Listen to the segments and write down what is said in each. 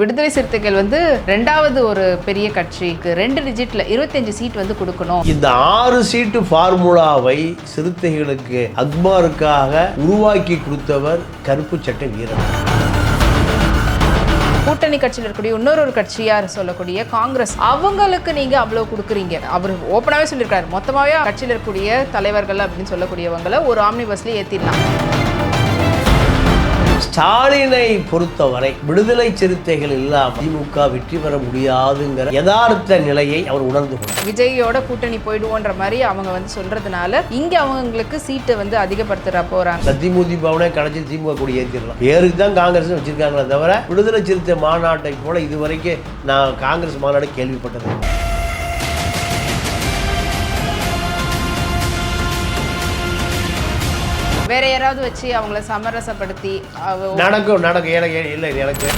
விடுதலை சிறுத்தைகள் வந்து ரெண்டாவது ஒரு பெரிய கட்சிக்கு ரெண்டு டிஜிட்ல இருபத்தஞ்சு சீட் வந்து கொடுக்கணும். இந்த ஆறு சீட்டு ஃபார்முலாவை சிறுத்தைகளுக்கு அக்மாருக்காக உருவாக்கி கொடுத்தவர் கருப்பு சட்டை வீரன் கூட்டணி கட்சியில் இருக்கக்கூடிய இன்னொரு ஒரு கட்சியா சொல்லக்கூடிய காங்கிரஸ் அவங்களுக்கு நீங்க அவ்வளவு கொடுக்குறீங்க. அவர் ஓப்பனாவே சொல்லியிருக்காரு. மொத்தமாவே கட்சியில் இருக்கக்கூடிய தலைவர்கள் அப்படின்னு சொல்லக்கூடியவங்களை ஒரு ஆம்னி பஸ்ல ஏத்திடலாம். ஸ்டாலினை பொறுத்தவரை விடுதலை சிறுத்தைகள் இல்லாமல் திமுக வெற்றி பெற முடியாதுங்கிற யதார்த்த நிலையை அவர் உணர்ந்து கொண்டார். விஜயோட கூட்டணி போயிடுவோன்ற மாதிரி அவங்க வந்து சொல்றதுனால இங்க அவங்களுக்கு சீட்டை வந்து அதிகப்படுத்துற போறாங்க. சத்தியமூர்த்தி பவனே கடைச்சி திமுக கூட ஏற்றிடலாம் பேருக்கு தான் காங்கிரஸ் வச்சிருக்காங்களே தவிர விடுதலை சிறுத்தை மாநாட்டை போல இதுவரைக்கும் நான் காங்கிரஸ் மாநாடு கேள்விப்பட்டது வேற யாராவது வச்சு அவங்கள சமரசப்படுத்தி அவ- நடக்கும் நடக்கும். எனக்கு இல்லை எனக்கு.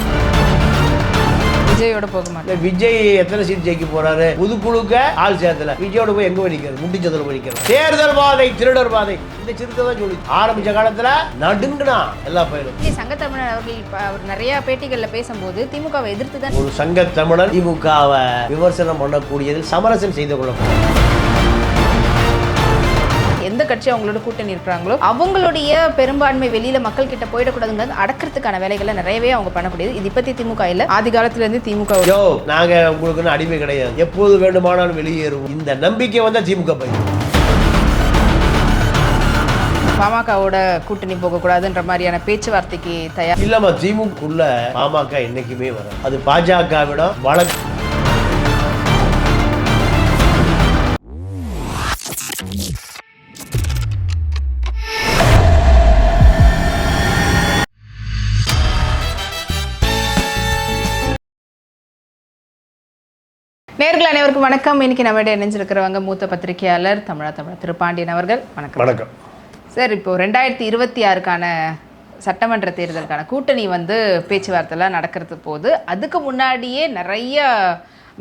விஜயோட போக மாட்டேன். இல்ல, விஜய் எத்தனை சீட் ஜெயிக்க போறாரு? புதுக்குழுக்க ஆள் சேர்த்துல. விஜயோட போய் எங்க போய் நிக்கிறது? முட்டிச்சதுல போய் நிக்கிறது. தேர்தல் பாதை திருடர் பாதை. இந்த சிறுத்தை தான் சொல்லி ஆரம்பிச்ச காலத்துல நடுங்குனா எல்லா பயிரும். விஜய் சங்கத்தமிழன் அவர்கள் இப்ப அவர் நிறைய பேட்டிகள்ல பேசும்போது திமுகவை எதிர்த்து தான் ஒரு சங்க தமிழர் திமுகவை விமர்சனம் பண்ணக்கூடியதில் சமரசம் செய்து கொள்ள எந்த கட்சி அவங்களோட கூட்டணி இருக்கிறாங்களோ அவங்களுடைய பெரும்பான்மை வெளியில மக்கள் கிட்ட போயிடக்கூடாதுங்கிறது அடக்கிறதுக்கான வேலைகளை நிறையவே அவங்க பண்ணக்கூடியது. இது இப்பத்தி திமுக இல்ல. ஆதி காலத்துல இருந்து திமுக யோ நாங்க உங்களுக்கு அடிமை கிடையாது. எப்போது வேண்டுமானாலும் வெளியேறுவோம். இந்த நம்பிக்கை வந்தா திமுக பையன் பாமகவோட கூட்டணி போகக்கூடாதுன்ற மாதிரியான பேச்சுவார்த்தைக்கு தயார் இல்லம்மா திமுகக்குள்ள பாமக என்னைக்குமே வரும் அது பாஜகவிடம் வழக்கு. நேர்கள் அனைவருக்கும் வணக்கம். இன்னைக்கு நம்ம இணைஞ்சிருக்கிறவங்க மூத்த பத்திரிகையாளர் தமிழா தமிழ் திருப்பாண்டியன் அவர்கள். வணக்கம். வணக்கம். சார் இப்போ ரெண்டாயிரத்தி இருபத்தி ஆறுக்கான சட்டமன்ற தேர்தலுக்கான கூட்டணி வந்து பேச்சுவார்த்தைலாம் நடக்கிறது போது அதுக்கு முன்னாடியே நிறைய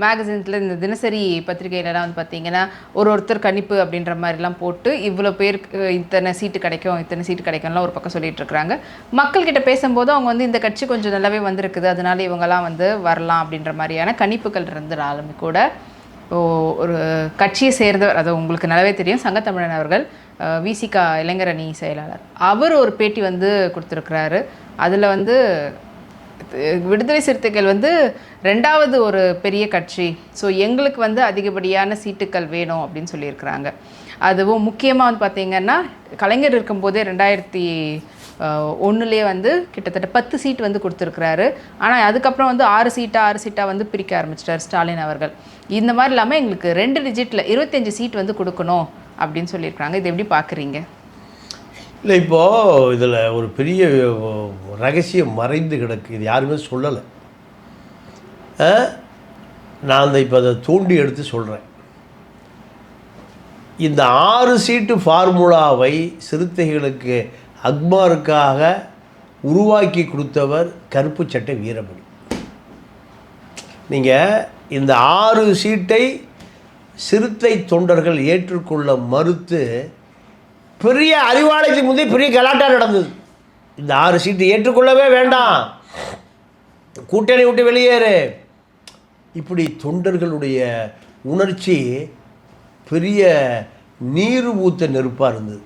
மேகசின்ஸில் இந்த தினசரி பத்திரிகையிலலாம் வந்து பார்த்தீங்கன்னா ஒரு ஒருத்தர் கணிப்பு அப்படின்ற மாதிரிலாம் போட்டு இவ்வளோ பேருக்கு இத்தனை சீட்டு கிடைக்கும் இத்தனை சீட்டு கிடைக்கும்லாம் ஒரு பக்கம் சொல்லிட்டு இருக்கிறாங்க மக்கள்கிட்ட பேசும்போது அவங்க வந்து இந்த கட்சி கொஞ்சம் நல்லாவே வந்திருக்குது அதனால இவங்கெல்லாம் வந்து வரலாம் அப்படின்ற மாதிரியான கணிப்புகள் இருந்தாலுமே கூட இப்போ ஒரு கட்சியை சேர்ந்தவர் அது உங்களுக்கு நல்லாவே தெரியும் சங்கத்தமிழன் அவர்கள் விசிகா இளைஞரணி செயலாளர். அவர் ஒரு பேட்டி வந்து கொடுத்துருக்கிறாரு. அதில் வந்து விடுதலை சிறுத்தைகள் வந்து ரெண்டாவது ஒரு பெரிய கட்சி. ஸோ எங்களுக்கு வந்து அதிகப்படியான சீட்டுக்கள் வேணும் அப்படின்னு சொல்லியிருக்கிறாங்க. அதுவும் முக்கியமாக வந்து பார்த்தீங்கன்னா கலைஞர் இருக்கும்போதே ரெண்டாயிரத்தி ஒன்றுலேயே வந்து கிட்டத்தட்ட பத்து சீட் வந்து கொடுத்துருக்குறாரு. ஆனால் அதுக்கப்புறம் வந்து ஆறு சீட்டாக ஆறு சீட்டாக வந்து பிரிக்க ஆரம்பிச்சிட்டார் ஸ்டாலின் அவர்கள். இந்த மாதிரி இல்லாமல் எங்களுக்கு ரெண்டு டிஜிட்டில் இருபத்தஞ்சு சீட் வந்து கொடுக்கணும் அப்படின்னு சொல்லியிருக்கிறாங்க. இது எப்படி பார்க்குறீங்க? இல்லை இப்போது இதில் ஒரு பெரிய ரகசியம் மறைந்து கிடக்கு. இது யாருமே சொல்லலை. நான் அந்த இப்போ அதை தூண்டி எடுத்து சொல்கிறேன். இந்த ஆறு சீட்டு ஃபார்முலாவை சிறுத்தைகளுக்கு அக்மாருக்காக உருவாக்கி கொடுத்தவர் கருப்பு சட்டை வீரமணி. நீங்கள் இந்த ஆறு சீட்டை சிறுத்தை தொண்டர்கள் ஏற்றுக்கொள்ள மறுத்து பெரிய அறிவாலயத்துக்கு முந்தைய பெரிய கலாட்டா நடந்தது. இந்த ஆறு சீட்டு ஏற்றுக்கொள்ளவே வேண்டாம். கூட்டணி விட்டு வெளியேறு. இப்படி தொண்டர்களுடைய உணர்ச்சி பெரிய நீர் ஊத்த நெருப்பாக இருந்தது.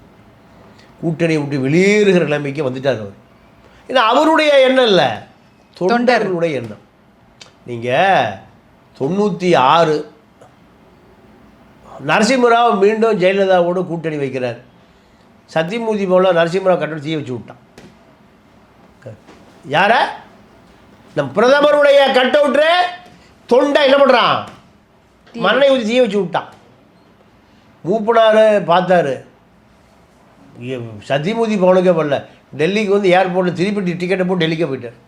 கூட்டணி விட்டு வெளியேறுகிற நிலைமைக்கு வந்துட்டார் அவர். ஏன்னா அவருடைய எண்ணம் இல்லை. தொண்டர்களுடைய எண்ணம். நீங்கள் தொண்ணூற்றி ஆறு. நரசிம்மராவ் மீண்டும் ஜெயலலிதாவோடு கூட்டணி வைக்கிறார். சத்தியமூர்த்தி போல நரசிம்மராவ் கட்டணம் தீய வச்சு விட்டான். யார? நம் பிரதமருடைய கட் அவுட்ரு தொண்டை என்ன பண்ணுறான் மண்ணை ஊற்றி தீய வச்சு விட்டான். மூப்பனார் பார்த்தாரு. சத்தியமூர்த்தி பவனுக்கே பண்ணல டெல்லிக்கு வந்து ஏர்போர்ட்டில் திருப்பி டிக்கெட்டை போட்டு டெல்லிக்கே போயிட்டார்.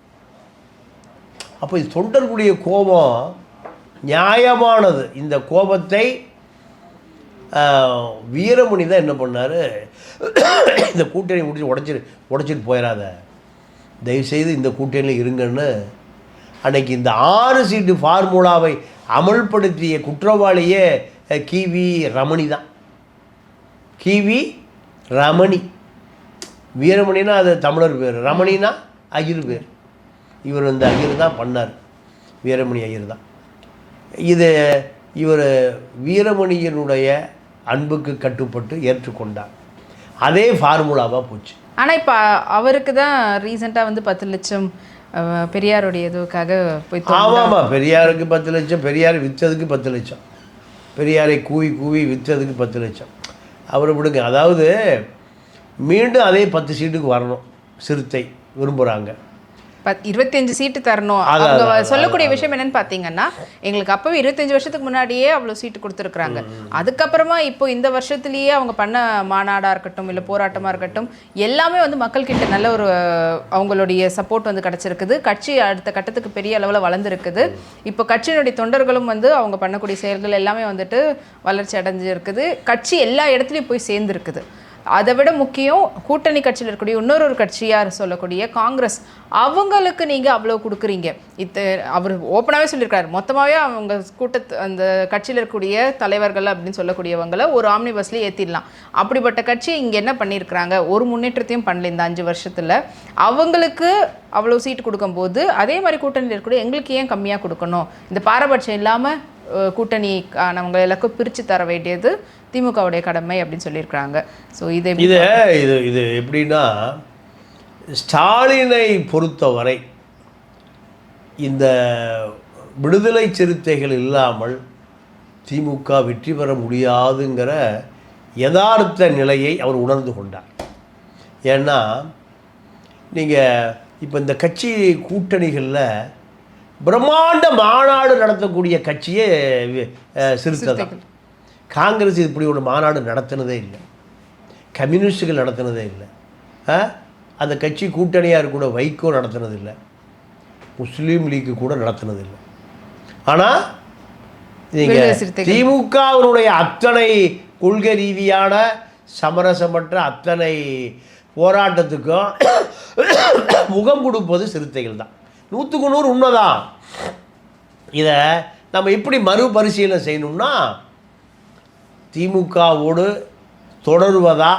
அப்போ இது தொண்டர்களுடைய கோபம் நியாயமானது. இந்த கோபத்தை வீரமணி தான் என்ன பண்ணார்? இந்த கூட்டணி முடிச்சு உடச்சி உடச்சிட்டு போயிடாத தயவுசெய்து இந்த கூட்டணியில் இருங்கன்னு அன்னைக்கு இந்த ஆறு சீட்டு ஃபார்முலாவை அமல்படுத்திய குற்றவாளியே கிவி ரமணி தான். கிவி ரமணி. வீரமணினா அது தமிழர் பேர் ரமணினா அகிர் பேர். இவர் இந்த அகிர் தான் பண்ணார். வீரமணி ஐயர் தான். இது இவர் வீரமணியனுடைய அன்புக்கு கட்டுப்பட்டு ஏற்றுக்கொண்டார். அதே ஃபார்முலாவாக போச்சு. ஆனா இப்ப அவருக்கு தான் ரீசெண்டா வந்து பத்து லட்சம் பெரியாருடைய இதுக்காக போய் ஆமாம்மா பெரியாருக்கு பத்து லட்சம் பெரியார் விற்றதுக்கு பத்து லட்சம். பெரியாரை கூவி கூவி விற்றதுக்கு பத்து லட்சம். அவரை விடுங்க. அதாவது மீண்டும் அதே பத்து சீட்டுக்கு வரணும். சிறுத்தை விரும்புகிறாங்க பத்- 25 சீட்டு தரணும். அவங்க சொல்லக்கூடிய விஷயம் என்னன்னு பாத்தீங்கன்னா எங்களுக்கு அப்பவே 25 வருஷத்துக்கு முன்னாடியே அவ்வளவு சீட்டு கொடுத்துருக்காங்க அதுக்கப்புறமா இப்போ இந்த வருஷத்துலயே அவங்க பண்ண மாநாடா இருக்கட்டும் இல்ல போராட்டமா இருக்கட்டும் எல்லாமே வந்து மக்கள் கிட்ட நல்ல ஒரு அவங்களுடைய சப்போர்ட் வந்து கிடைச்சிருக்குது. கட்சி அடுத்த கட்டத்துக்கு பெரிய அளவுல வளர்ந்துருக்குது. இப்போ கட்சியினுடைய தொண்டர்களும் வந்து அவங்க பண்ணக்கூடிய செயல்கள் எல்லாமே வந்துட்டு வளர்ச்சி அடைஞ்சு இருக்குது கட்சி எல்லா இடத்துலயும் போய் சேர்ந்துருக்குது. அதை விட முக்கியம் கூட்டணி கட்சியில் இருக்கக்கூடிய இன்னொரு ஒரு கட்சியார் சொல்லக்கூடிய காங்கிரஸ். அவங்களுக்கு நீங்கள் அவ்வளோ கொடுக்குறீங்க. இத்த அவர் ஓப்பனாகவே சொல்லியிருக்காரு. மொத்தமாகவே அவங்க கூட்டத்து அந்த கட்சியில் இருக்கக்கூடிய தலைவர்கள் அப்படின்னு சொல்லக்கூடியவங்களை ஒரு ஆம்னி பஸ்லேயே ஏற்றிடலாம் அப்படிப்பட்ட கட்சி இங்கே என்ன பண்ணியிருக்கிறாங்க? ஒரு முன்னேற்றத்தையும் பண்ணல இந்த அஞ்சு வருஷத்தில். அவங்களுக்கு அவ்வளோ சீட்டு கொடுக்கும்போது அதே மாதிரி கூட்டணியில் இருக்கக்கூடிய எங்களுக்கு ஏன் கம்மியாக கொடுக்கணும்? இந்த பாரபட்சம் இல்லாமல் கூட்டணிக்கானவங்க எல்லாருக்கும் பிரித்து தர வேண்டியது திமுகவுடைய கடமை அப்படின்னு சொல்லியிருக்கிறாங்க. ஸோ இதை இது இது இது எப்படின்னா ஸ்டாலினை பொறுத்தவரை இந்த விடுதலை சிறுத்தைகள் இல்லாமல் திமுக வெற்றி பெற முடியாதுங்கிற யதார்த்த நிலையை அவர் உணர்ந்து கொண்டார். ஏன்னா நீங்கள் இப்போ இந்த கட்சி கூட்டணிகளில் பிரம்மாண்ட மாநாடு நடத்தக்கூடிய கட்சியே சிறுத்தை தான் காங்கிரஸ் இப்படி ஒரு மாநாடு நடத்தினதே இல்லை. கம்யூனிஸ்டுகள் நடத்தினதே இல்லை? அந்த கட்சி கூட்டணியார் கூட வைகோ நடத்தினதில்லை முஸ்லீம் லீக்கு கூட நடத்தினதில்லை ஆனால் நீங்கள். திமுகவினுடைய அத்தனை கொள்கை ரீதியான சமரசமற்ற அத்தனை போராட்டத்துக்கும் முகம் கொடுப்பது சிறுத்தைகள் தான். நூற்றுக்கு நூறு உண்மைதான். இதை நம்ம எப்படி மறுபரிசீலனை செய்யணும்னா திமுகவோடு தொடருவதா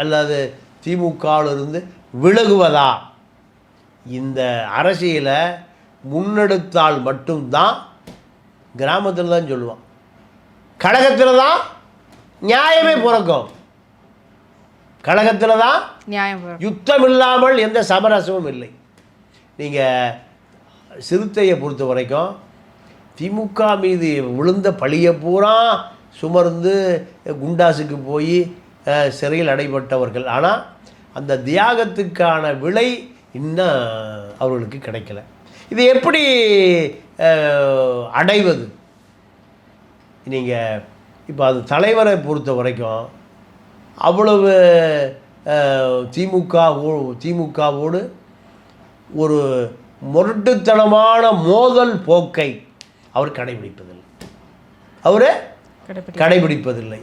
அல்லது திமுகவிலிருந்து விலகுவதா? இந்த அரசியலை முன்னெடுத்தால் மட்டும்தான் கிராமத்தில் தான் சொல்லுவான். கழகத்தில் தான் நியாயமே பிறக்கும். கழகத்தில் தான் நியாயம். யுத்தம் இல்லாமல் எந்த சமரசமும் இல்லை. நீங்கள் சிறுத்தையை பொறுத்த வரைக்கும் திமுக மீது விழுந்த பழியை பூரா சுமர்ந்து குண்டாசுக்கு போய் சிறையில் அடைபட்டவர்கள். ஆனால் அந்த தியாகத்துக்கான விலை இன்னும் அவர்களுக்கு கிடைக்கல. இது எப்படி அடைவது? நீங்கள் இப்போ அது தலைவரை பொறுத்த வரைக்கும் அவ்வளவு திமுக ஓ- திமுகவோடு ஒரு முரட்டுத்தனமான மோதல் போக்கை அவர் கடைபிடிப்பதில்லை. அவர் கடைபிடிப்பதில்லை.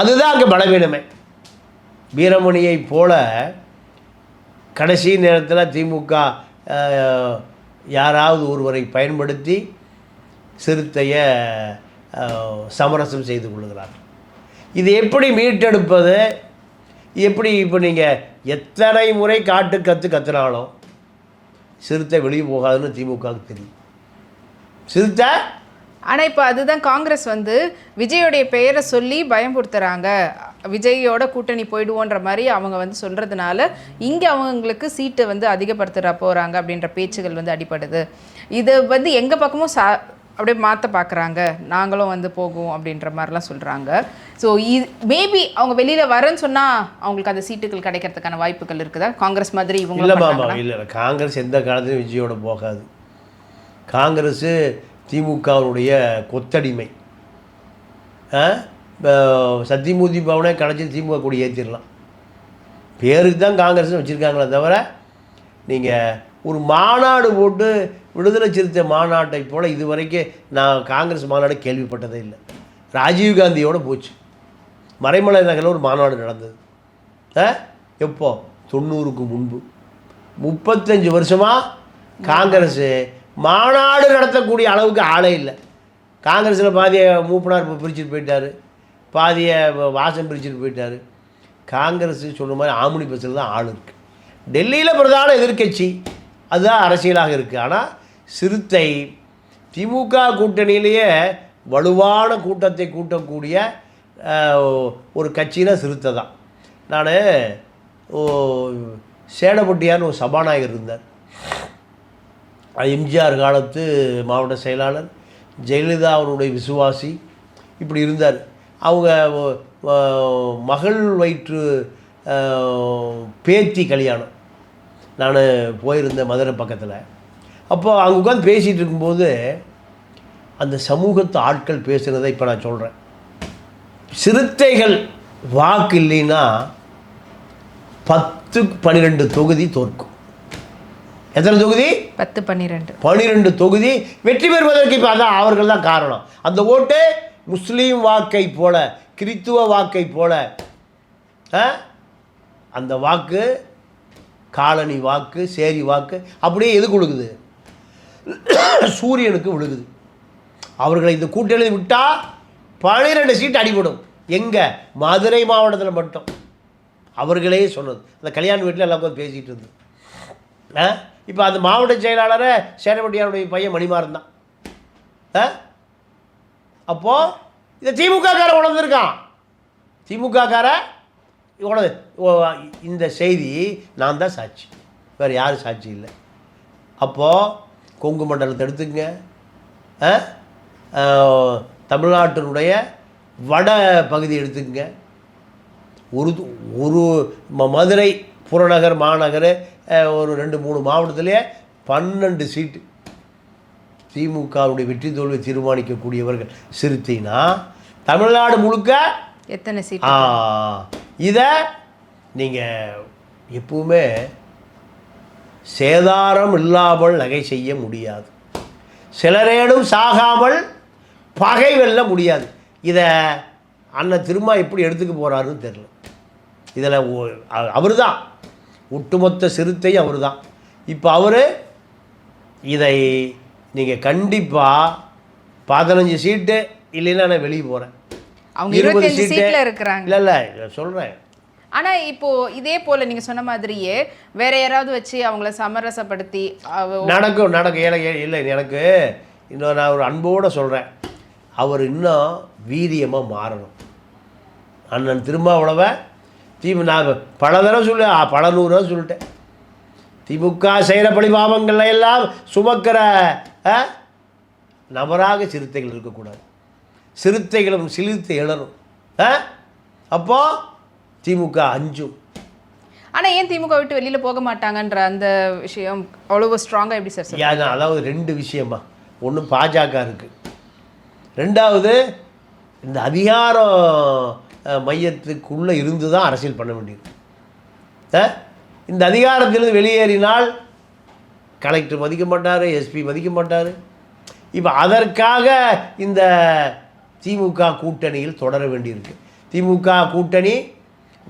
அதுதான் அங்கே பலவீனமே. வீரமணியை போல கடைசி நேரத்தில் திமுக யாராவது ஒருவரை பயன்படுத்தி சிறுத்தையை சமரசம் செய்து கொள்கிறார் இது எப்படி மீட்டெடுப்பது? எப்படி இப்போ நீங்கள் எத்தனை முறை காட்டு கற்று கத்துனாலும் சிறுத்தை வெளியே போகாதுன்னு திமுகவுக்கு தெரியும். சிறுத்தை ஆனா இப்போ அதுதான் காங்கிரஸ் வந்து விஜயோடைய பெயரை சொல்லி பயம்படுத்துறாங்க விஜயோட கூட்டணி போயிடுவோன்ற மாதிரி அவங்க வந்து சொல்றதுனால இங்க அவங்களுக்கு சீட்டை வந்து அதிகப்படுத்துற போறாங்க அப்படின்ற பேச்சுகள் வந்து அடிபடுது. இது வந்து எங்க பக்கமும் சா அப்படியே மாற்ற பார்க்குறாங்க நாங்களும் வந்து போகும் அப்படின்ற மாதிரிலாம் சொல்கிறாங்க ஸோ இது மேபி அவங்க வெளியில் வரேன்னு சொன்னால் அவங்களுக்கு அந்த சீட்டுகள் கிடைக்கிறதுக்கான வாய்ப்புகள் இருக்குதா? காங்கிரஸ் மாதிரி? இல்லை இல்லை காங்கிரஸ் எந்த காலத்துலையும் விஜயோட போகாது. காங்கிரஸ் திமுகவுடைய கொத்தடிமை. ஆ? இப்போ சத்தியமூர்த்தி பவனே கடைச்சி திமுக கொடி ஏற்றிடலாம் பேருக்கு தான் காங்கிரஸ்னு வச்சுருக்காங்களே தவிர நீங்கள் ஒரு மாநாடு போட்டு விடுதலை சிறுத்தை மாநாட்டை போல் இது வரைக்கும் நான் காங்கிரஸ் மாநாடு கேள்விப்பட்டதே இல்லை. ராஜீவ்காந்தியோடு போச்சு. மறைமலை நகரில் ஒரு மாநாடு நடந்தது. ஆ? எப்போ? தொண்ணூறுக்கு முன்பு. முப்பத்தஞ்சு வருஷமாக காங்கிரஸு மாநாடு நடத்தக்கூடிய அளவுக்கு ஆளே இல்லை. காங்கிரஸில் பாதியை மூப்பனார் பிரிச்சுட்டு போயிட்டார். பாதியை வாசம் பிரிச்சுட்டு போயிட்டார். காங்கிரஸ் சொன்ன மாதிரி ஆமுனி பஸ்ஸில் தான் ஆள் இருக்குது டெல்லியில் பிரதான எதிர்க்கட்சி. அதுதான் அரசியலாக இருக்குது ஆனால் சிறுத்தை திமுக கூட்டணியிலேயே வலுவான கூட்டத்தை கூட்டக்கூடிய ஒரு கட்சினா சிறுத்தை தான். நான் சேடப்பட்டியான்னு ஒரு சபாநாயகர் இருந்தார். எம்ஜிஆர் காலத்து மாவட்ட செயலாளர் ஜெயலலிதா அவருடைய விசுவாசி இப்படி இருந்தார். அவங்க மகள் வயிற்று பேத்தி கல்யாணம். நான் போயிருந்தேன் மதுரை பக்கத்தில். அப்போது அங்கே உட்காந்து பேசிகிட்டு இருக்கும்போது அந்த சமூகத்து ஆட்கள் பேசுகிறதை இப்போ நான் சொல்கிறேன் சிறுத்தைகள் வாக்கு இல்லைன்னா பத்து பன்னிரெண்டு தொகுதி தோற்கும். எத்தனை தொகுதி? பத்து பன்னிரெண்டு. பன்னிரெண்டு தொகுதி. வெற்றி பெறுவதற்கு இப்போ அதான் அவர்கள் தான் காரணம். அந்த ஓட்டு முஸ்லீம் வாக்கை போல கிறித்துவ வாக்கை போல? அந்த வாக்கு காலனி வாக்கு சேரி வாக்கு அப்படியே எது கொடுக்குது? சூரியனுக்கு விழுகுது. அவர்களை இந்த கூட்டணி விட்டால் பன்னிரெண்டு சீட் அடிபடும். எங்கே? மதுரை மாவட்டத்தில் மட்டும். அவர்களே சொன்னது. அந்த கல்யாண வீட்டில் எல்லாம் உட்காந்து பேசிகிட்டு இருந்தது. ஆ? இப்போ அந்த மாவட்ட செயலாளரை சேனப்பட்டியாருடைய பையன் மணிமாறன் தான். ஆ? அப்போது இதை திமுககார உணர்ந்துருக்கான். திமுகக்கார உணர்ந்து ஓ, இந்த செய்தி நான் தான் சாட்சி. வேறு யாரும் சாட்சி இல்லை. அப்போது கொங்கு மண்டலத்தை எடுத்துங்க ஆ? தமிழ்நாட்டினுடைய வட பகுதி எடுத்துக்கங்க. ஒரு ஒரு ம- மதுரை புறநகர் மாநகர் ஒரு ரெண்டு மூணு மாவட்டத்திலே பன்னெண்டு சீட்டு திமுகவுடைய வெற்றி தோல்வி தீர்மானிக்கக்கூடியவர்கள் சிறுத்தைனா தமிழ்நாடு முழுக்க எத்தனை சீட் இதை நீங்கள் எப்பவுமே சேதாரம் இல்லாமல் நகை செய்ய முடியாது. சிலரேனும் சாகாமல் பகை வெல்ல முடியாது. இதை அண்ணன் திரும்ப எப்படி எடுத்துக்க போகிறாருன்னு தெரில இதில் அவர் தான் ஒட்டுமொத்த சிறுத்தை அவர் தான் இப்போ அவர் இதை நீங்கள் கண்டிப்பாக பதினஞ்சு சீட்டு இல்லைன்னா நான் வெளியே போகிறேன் அவங்க இருபத்தஞ்சு சீட்ல இருக்கிறாங்க. இல்லை இல்லை சொல்கிறேன் ஆனா இப்போ இதே போல நீங்க சொன்ன மாதிரியே வேற யாராவது வச்சு அவங்கள சமரசப்படுத்தி நடக்கும் நடக்கும். எனக்கு இல்லை எனக்கு இன்னும் நான் ஒரு அன்போடு சொல்கிறேன் அவர் இன்னும் வீரியமாக மாறணும். அண்ணன் திருமாவளவை திமு நான் பல தடவை சொல்லி பல நூறு தடவை சொல்லிட்டேன். திமுக செய்கிற பழி பாவங்கள்ல எல்லாம் சுமக்கிற நபராக சிறுத்தைகள் இருக்கக்கூடாது. சிறுத்தைகளும் சிலிர்த்து எழணும். ஆ அப்போ திமுக அஞ்சும். ஆனா ஏன் திமுக விட்டு வெளியில போக மாட்டாங்கன்ற அந்த விஷயம் அவ்வளவு ஸ்ட்ராங்கா எப்படி சார் நான் அதாவது ரெண்டு விஷயமா. ஒன்று பாஜக இருக்குது ரெண்டாவது இந்த அதிகாரம் மையத்துக்குள்ளே இருந்து தான் அரசியல் பண்ண வேண்டியது. இந்த அதிகாரத்திலிருந்து வெளியேறினால் கலெக்டர் மதிக்க மாட்டார் எஸ்பி மதிக்க மாட்டார். இப்போ அதற்காக இந்த திமுக கூட்டணியில் தொடர வேண்டியிருக்கு. திமுக கூட்டணி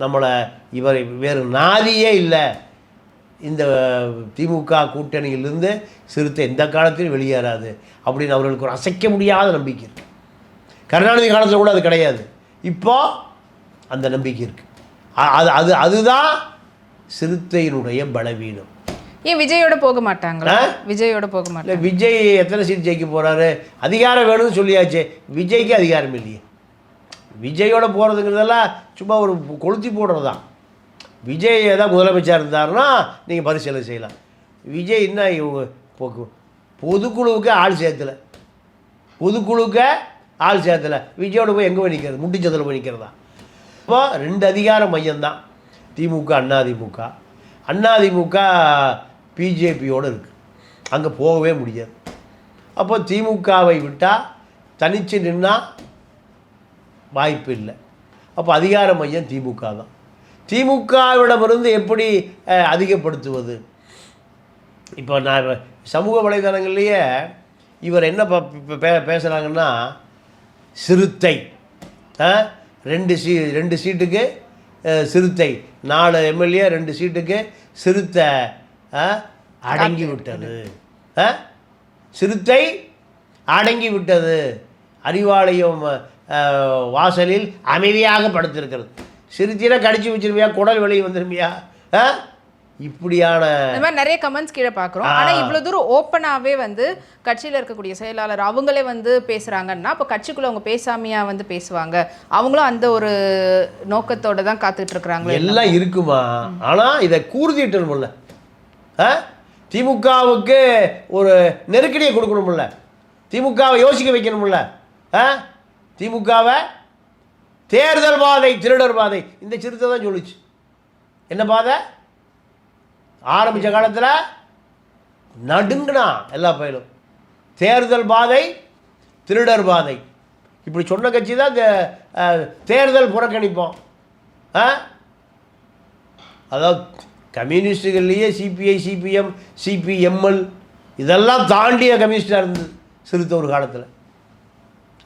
நம்மளை இவர் வேறு நாதியே இல்லை. இந்த திமுக கூட்டணியிலிருந்து சிறுத்தை எந்த காலத்திலும் வெளியேறாது அப்படின்னு அவர்களுக்கு ஒரு அசைக்க முடியாத நம்பிக்கை கருணாநிதி காலத்தில் கூட அது கிடையாது. இப்போ அந்த நம்பிக்கை இருக்குது அது அது அதுதான் சிறுத்தையினுடைய பலவீனம். ஏன் விஜயோட போக மாட்டாங்களா? விஜயோட போக மாட்டாங்க. விஜய் எத்தனை சீட் ஜெயிக்க போகிறாரு அதிகாரம் வேணும்னு சொல்லியாச்சு. விஜய்க்கு அதிகாரம் இல்லையே. விஜயோட போகிறதுங்கிறதெல்லாம் சும்மா ஒரு கொளுத்தி போடுறது தான் விஜய் ஏதாவது முதலமைச்சர் இருந்தாருன்னா நீங்கள் பரிசீலனை செய்யலாம். விஜய் என்ன இவங்க பொ- பொதுக்குழுவுக்கு ஆள் சேர்த்தல பொதுக்குழுவுக்கு ஆள் சேர்த்தல. விஜயோட போய் எங்கே போய் நிற்கிறது முட்டிச்சத்தில் போய் நிற்கிறதா இப்போ ரெண்டு அதிகார மையம்தான். திமுக அதிமுக அதிமுக பிஜேபியோடு இருக்குது அங்கே போகவே முடியாது. அப்போ திமுகவை விட்டால் தனித்து நின்னால் வாய்ப்பு இல்லை. அப்போ அதிகார மையம் திமுக தான் திமுகவிடமிருந்து எப்படி அதிகப்படுத்துவது? இப்போ நான் சமூக வலைதளங்கள்லேயே இவர் என்ன ப- பே பேசுகிறாங்கன்னா சிறுத்தை. ஆ? ரெண்டு சீ ரெண்டு சீட்டுக்கு சிறுத்தை. நாலு எம்எல்ஏ ரெண்டு சீட்டுக்கு சிறுத்தை. ஆ? அடங்கி விட்டது ஆ? சிறுத்தை அடங்கி விட்டது அறிவாலயம் வாசலில் அமைதியாக படுத்திருக்கிறது. சிறுத்தையில் கடிச்சு வச்சிருவியா குடல் வெளியே வந்துருமியா ஆ? இப்படியான இந்த மாதிரி நிறைய கமெண்ட்ஸ் கீழே பார்க்குறோம். ஆனா இவ்வளவு தூரம் ஓப்பனாவே வந்து கட்சியில இருக்கக்கூடிய செயலாளர் அவங்களே வந்து பேசுறாங்கன்னா அப்போ கட்சிக்குள்ள அவங்க பேசாமையா வந்து பேசுவாங்க. அவங்களும் அந்த ஒரு நோக்கத்தோட தான் காத்துட்டு இருக்கிறாங்களே எல்லாம் இருக்குமா? ஆனா இதை கூர்திட்டணும்ல ஆ? திமுகவுக்கு ஒரு நெருக்கடியை கொடுக்கணும்ல. திமுகவை யோசிக்க வைக்கணும்ல. ஆ? திமுகவை தேர்தல் பாதை திருடர் பாதை. இந்த சிறுத்தை தான் சொல்லுச்சு. என்ன பாதை? ஆரம்பித்த காலத்தில் நடுங்கினா எல்லா பயிலும். தேர்தல் பாதை திருடர் பாதை. இப்படி சொன்ன கட்சி தான் இந்த தேர்தல் புறக்கணிப்போம். ஆ அதாவது கம்யூனிஸ்டுகள்லேயே சிபிஐ சிபிஎம் சிபிஎம்எல் இதெல்லாம் தாண்டிய கம்யூனிஸ்டாக இருந்தது சிறுத்த ஒரு காலத்தில்.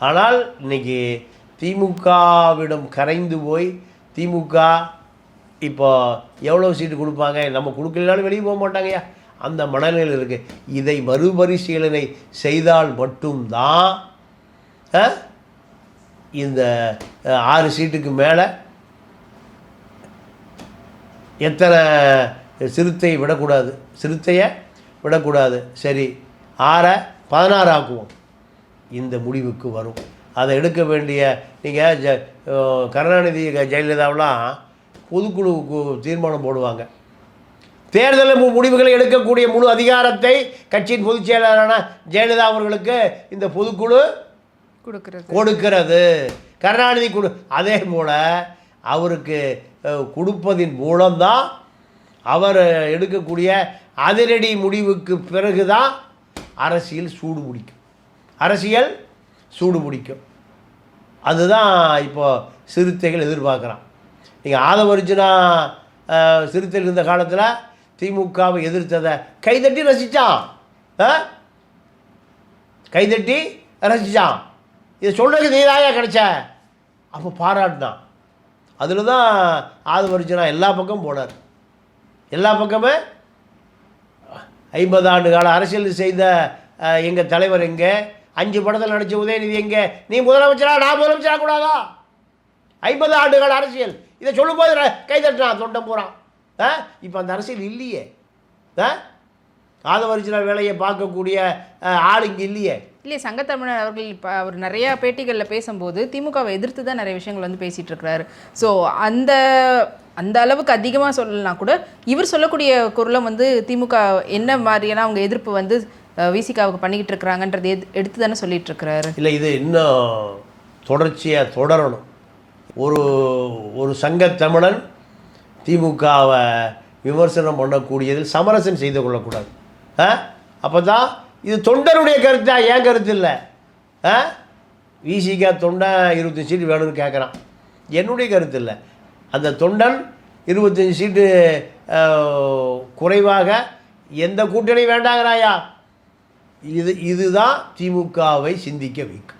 ஆனால் இன்னைக்கு திமுகவிடம் கரைந்து போய் திமுக இப்போ எவ்வளோ சீட்டு கொடுப்பாங்க? நம்ம கொடுக்கலனாலும் வெளியே போக மாட்டாங்கய்யா. அந்த மனநிலையில் இருக்குது இதை மறுபரிசீலனை செய்தால் மட்டும்தான் இந்த ஆறு சீட்டுக்கு மேலே எத்தனை சிறுத்தை விடக்கூடாது? சிறுத்தையை விடக்கூடாது. சரி ஆறை பதினாறு ஆக்குவோம். இந்த முடிவுக்கு வரும். அதை எடுக்க வேண்டிய நீங்கள் ஜ கருணாநிதி ஜெயலலிதாவெலாம் பொதுக்குழுவுக்கு தீர்மானம் போடுவாங்க. தேர்தல் முடிவுகளை எடுக்கக்கூடிய முழு அதிகாரத்தை கட்சியின் பொதுச் செயலாளரான ஜெயலலிதா அவர்களுக்கு இந்த பொதுக்குழு கொடுக்கறது. கொடுக்கிறது. கருணாநிதி கொடு அதே போல் அவருக்கு கொடுப்பதின் மூலம்தான் அவர் எடுக்கக்கூடிய அதிரடி முடிவுக்கு பிறகு தான் அரசியல் சூடு பிடிக்கும். அரசியல் சூடு பிடிக்கும். அதுதான் இப்போ சிறுத்தைகள் எதிர்பார்க்குறான். நீங்கள் ஆதவரிஜுனா சிறுத்தைகள் இருந்த காலத்தில் திமுகவை எதிர்த்ததை கைதட்டி ரசித்தான் ஆ கைதட்டி ரசிச்சான் இதை சொல்கிறதுக்கு நீதாயா கிடைச்ச? அப்போ பாராட்டினான் அதில் தான் ஆதவரிஜுனா எல்லா பக்கமும் போனார். எல்லா பக்கமே ஐம்பது ஆண்டு கால அரசியல் செய்த எங்கள் தலைவர் எங்கே? அஞ்சு படத்தில் நடித்த உதயநிதி எங்கே? நீ முதலமைச்சரா நான் முதலமைச்சரா கூடாதா? ஐம்பது ஆண்டு கால அரசியல். இதை சொல்லும்போது கை தட்டினான் தொண்டம் போகிறான் ஆ? இப்போ அந்த அரசியல் இல்லையே. ஆ? ஆதவரிச்சனா வேலையை பார்க்கக்கூடிய அஹ், ஆள் இங்கே இல்லையே. இல்லையே சங்கத்தமிழன் அவர்கள் இப்போ அவர் நிறைய பேட்டிகளில் பேசும்போது திமுகவை எதிர்த்து தான் நிறைய விஷயங்கள் வந்து பேசிட்டு இருக்கிறாரு. ஸோ அந்த அந்த அளவுக்கு அதிகமாக சொல்லலாம் கூட இவர் சொல்லக்கூடிய குரலும் வந்து திமுக என்ன மாதிரியான அவங்க எதிர்ப்பு வந்து விசிகாவுக்கு பண்ணிக்கிட்டு இருக்கிறாங்கன்றது எது எடுத்து தானே சொல்லிட்டு இருக்கிறாரு. இல்லை இது இன்னும் தொடர்ச்சியாக தொடரணும். ஒரு ஒரு சங்கத்தமிழன் திமுகவை விமர்சனம் பண்ணக்கூடியதில் சமரசம் செய்து கொள்ளக்கூடாது. ஆ? அப்போ தான் இது தொண்டருடைய கருத்தா? ஏன் கருத்து இல்லை? ஆ? விசிகா தொண்டன் இருபத்தஞ்சி சீட்டு வேணும்னு கேட்குறான். என்னுடைய கருத்து இல்லை. அந்த தொண்டன் இருபத்தஞ்சி சீட்டு குறைவாக எந்த கூட்டணி வேண்டாங்கிறாயா? இது இதுதான் திமுகவை சிந்திக்க வைக்கும்.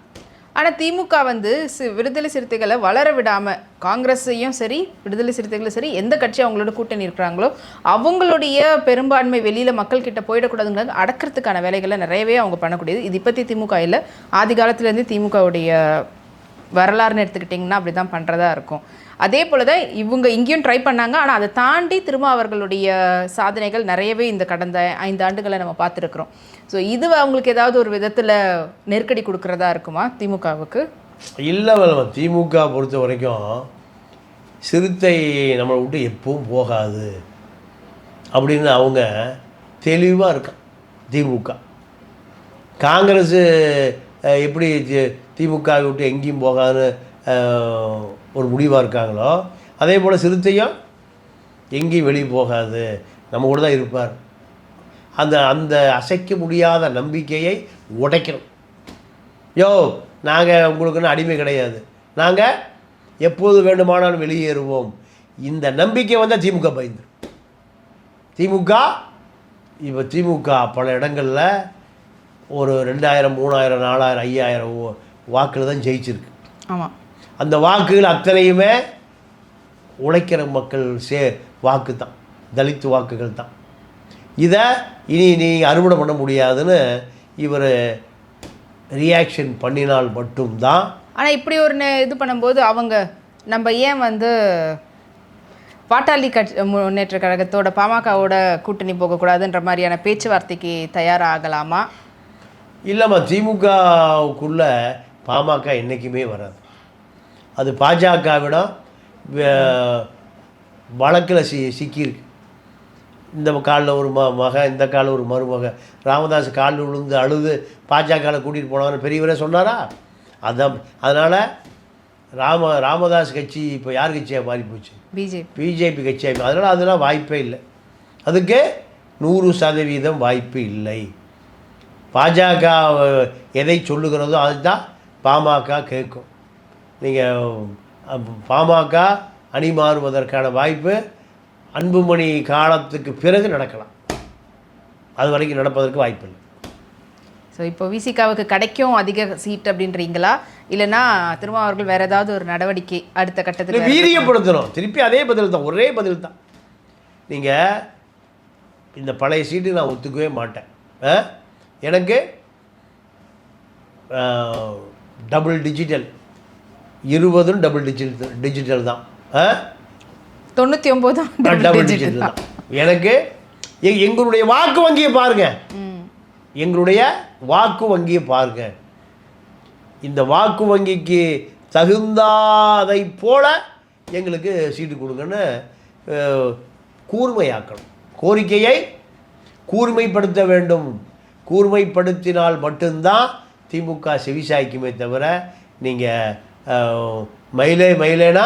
ஆனால் திமுக வந்து சி- விடுதலை சிறுத்தைகளை வளர விடாமல் காங்கிரஸையும் சரி விடுதலை சிறுத்தைகளும் சரி எந்த கட்சி அவங்களோட கூட்டணி இருக்கிறாங்களோ அவங்களுடைய பெரும்பான்மை வெளியில் மக்கள்கிட்ட போயிடக்கூடாதுங்கிறது அடக்கிறதுக்கான வேலைகளை நிறையவே அவங்க பண்ணக்கூடியது. இது இப்போத்தி திமுக இல்லை. ஆதி காலத்துலேருந்து திமுகவுடைய வரலாறுன்னு எடுத்துக்கிட்டிங்கன்னா அப்படி தான் பண்ணுறதா இருக்கும். அதே போல தான் இவங்க இங்கேயும் ட்ரை பண்ணாங்க. ஆனால் அதை தாண்டி திரும்ப அவர்களுடைய சாதனைகள் நிறையவே இந்த கடந்த ஐந்து ஆண்டுகளை நம்ம பார்த்துருக்குறோம். ஸோ இது அவங்களுக்கு ஏதாவது ஒரு விதத்தில் நெருக்கடி கொடுக்குறதா இருக்குமா திமுகவுக்கு? இல்லை மேடம் திமுக பொறுத்த வரைக்கும் சிறுத்தை நம்மளை விட்டு எப்பவும் போகாது அப்படின்னு அவங்க தெளிவாக இருக்கான் திமுக. காங்கிரஸ் எப்படி திமுக விட்டு எங்கேயும் போகாதுன்னு ஒரு முடிவாக இருக்காங்களோ அதே போல் சிறுத்தையும் எங்கேயும் வெளியே போகாது. நம்ம கூட தான் இருப்பார். அந்த அந்த அசைக்க முடியாத நம்பிக்கையை உடைக்கணும். யோ நாங்கள் உங்களுக்குன்னு அடிமை கிடையாது. நாங்கள் எப்போது வேண்டுமானாலும் வெளியேறுவோம். இந்த நம்பிக்கை வந்தால் திமுக பயந்து திமுக இப்போ திமுக பல இடங்களில் ஒரு ரெண்டாயிரம் மூணாயிரம் நாலாயிரம் ஐயாயிரம் வாக்கில் தான் ஜெயிச்சிருக்கு. ஆமாம் அந்த வாக்குகள் அத்தனையுமே உழைக்கிற மக்கள் சே வாக்கு தான் தலித்து வாக்குகள் தான் இதை இனி நீ அறுவடை பண்ண முடியாதுன்னு இவர் ரியாக்ஷன் பண்ணினால் மட்டும்தான். ஆனால் இப்படி ஒரு நெ- இது பண்ணும்போது அவங்க நம்ம ஏன் வந்து பாட்டாளி கட்சி முன்னேற்ற கழகத்தோட பாமகவோட கூட்டணி போகக்கூடாதுன்ற மாதிரியான பேச்சுவார்த்தைக்கு தயாராகலாமா? இல்லைம்மா திமுகவுக்குள்ள பாமக என்றைக்குமே வராது. அது பாஜகவிடம் வழக்கில் சி சிக்கியிருக்கு. இந்த காலில் ஒரு ம மக இந்த காலில் ஒரு மருமக. ராமதாஸ் காலில் விழுந்து அழுது பாஜகவில் கூட்டிகிட்டு போனாங்கன்னு பெரியவரே சொன்னாரா? அதான் அதனால் ராம ராமதாஸ் கட்சி இப்போ யார் கட்சியாக மாறி போச்சு? பிஜேபி. பிஜேபி கட்சியாக அதனால் அதெல்லாம் வாய்ப்பே இல்லை. அதுக்கு நூறு சதவீதம் வாய்ப்பு இல்லை. பாஜக எதை சொல்லுகிறதோ அதுதான் பாமக கேட்கும் நீங்கள் பாமக அணி மாறுவதற்கான வாய்ப்பு அன்புமணி காலத்துக்கு பிறகு நடக்கலாம். அது வரைக்கும் நடப்பதற்கு வாய்ப்பு இல்லை. ஸோ இப்போ விசிகாவுக்கு கிடைக்கும் அதிக சீட் அப்படின்றீங்களா? இல்லைன்னா திருமாவர்கள் வேற ஏதாவது ஒரு நடவடிக்கை அடுத்த கட்டத்தில் வீரியப்படுத்தணும் திருப்பி அதே பதில் தான் ஒரே பதில் தான். நீங்கள் இந்த பழைய சீட்டு நான் ஒத்துக்கவே மாட்டேன்? எனக்கு டபுள் டிஜிட்டல் இருபதும் டபுள் டிஜிட்டல் டிஜிட்டல் தான். ஆ? தொண்ணூற்றி ஒம்போதும் டபுள் டிஜிட்டல் தான். எனக்கு எங்களுடைய வாக்கு வங்கியை பாருங்க. எங்களுடைய வாக்கு வங்கியை பாருங்க. இந்த வாக்கு வங்கிக்கு தகுந்தாதை போல எங்களுக்கு சீட்டு கொடுங்கன்னு கூர்மையாக்கணும். கோரிக்கையை கூர்மைப்படுத்த வேண்டும். கூர்மைப்படுத்தினால் மட்டும்தான் திமுக செவிசாய்க்குமே தவிர நீங்கள் மயிலே மயிலேனா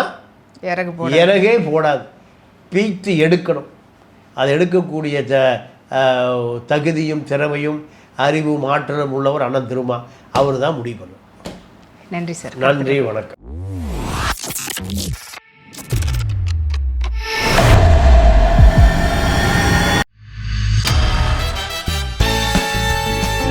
இறகு இறகே போடாது. பீத்து எடுக்கணும். அதை எடுக்கக்கூடிய த தகுதியும் திறமையும் அறிவும் ஆற்றலும் உள்ளவர் அண்ணன் திருமா. அவர் தான் முடிவு பண்ணும். நன்றி சார். நன்றி வணக்கம்.